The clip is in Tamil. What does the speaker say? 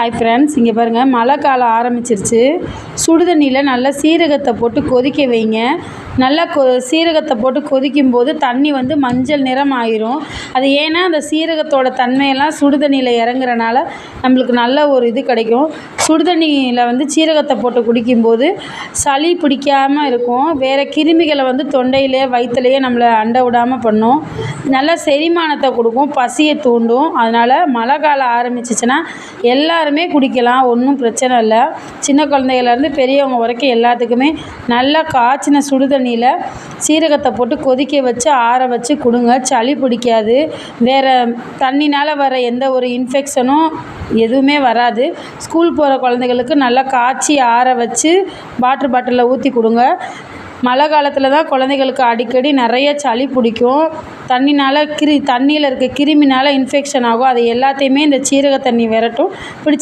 ஹாய் ஃப்ரெண்ட்ஸ் இங்கே பாருங்கள் மழை காலம் ஆரம்பிச்சிருச்சு. சுடுதண்ணியில் நல்லா சீரகத்தை போட்டு கொதிக்க வைங்க. நல்லா கொ சீரகத்தை போட்டு கொதிக்கும் போது தண்ணி வந்து மஞ்சள் நிறம் ஆயிரும். அது ஏன்னா அந்த சீரகத்தோட தன்மையெல்லாம் சுடுதண்ணியில் இறங்குறனால நம்மளுக்கு நல்ல ஒரு இது கிடைக்கும். சுடுதண்ணியில் வந்து சீரகத்தை போட்டு குடிக்கும்போது சளி பிடிக்காமல் இருக்கும். வேறு கிருமிகளை வந்து தொண்டையிலே வயிற்றுலையே நம்மளை அண்டை விடாமல் பண்ணும். நல்லா செரிமானத்தை கொடுக்கும். பசியை தூண்டும். அதனால் மழை காலம் ஆரம்பிச்சிச்சுன்னா எல்லாருமே குடிக்கலாம் ஒன்றும் பிரச்சனை இல்லை. சின்ன குழந்தைகள்லேருந்து பெரியவங்க வரைக்கும் எல்லாத்துக்குமே நல்லா காய்ச்சின சுடு தண்ணியில் சீரகத்தை போட்டு கொதிக்க வச்சு ஆற வச்சு கொடுங்க. சளி பிடிக்காது. வேறு தண்ணினால் வர எந்த ஒரு இன்ஃபெக்ஷனும் எதுவுமே வராது. ஸ்கூல் போகிற குழந்தைகளுக்கு நல்லா காய்ச்சி ஆற வச்சு வாட்ரு பாட்டிலில் ஊற்றி கொடுங்க. மழை காலத்தில் தான் குழந்தைகளுக்கு அடிக்கடி நிறைய சளி பிடிக்கும். தண்ணினால் கிரு தண்ணியில் இருக்க கிருமினால் இன்ஃபெக்ஷன் ஆகும். அது எல்லாத்தையுமே இந்த சீரக தண்ணி விரட்டும். பிடிச்ச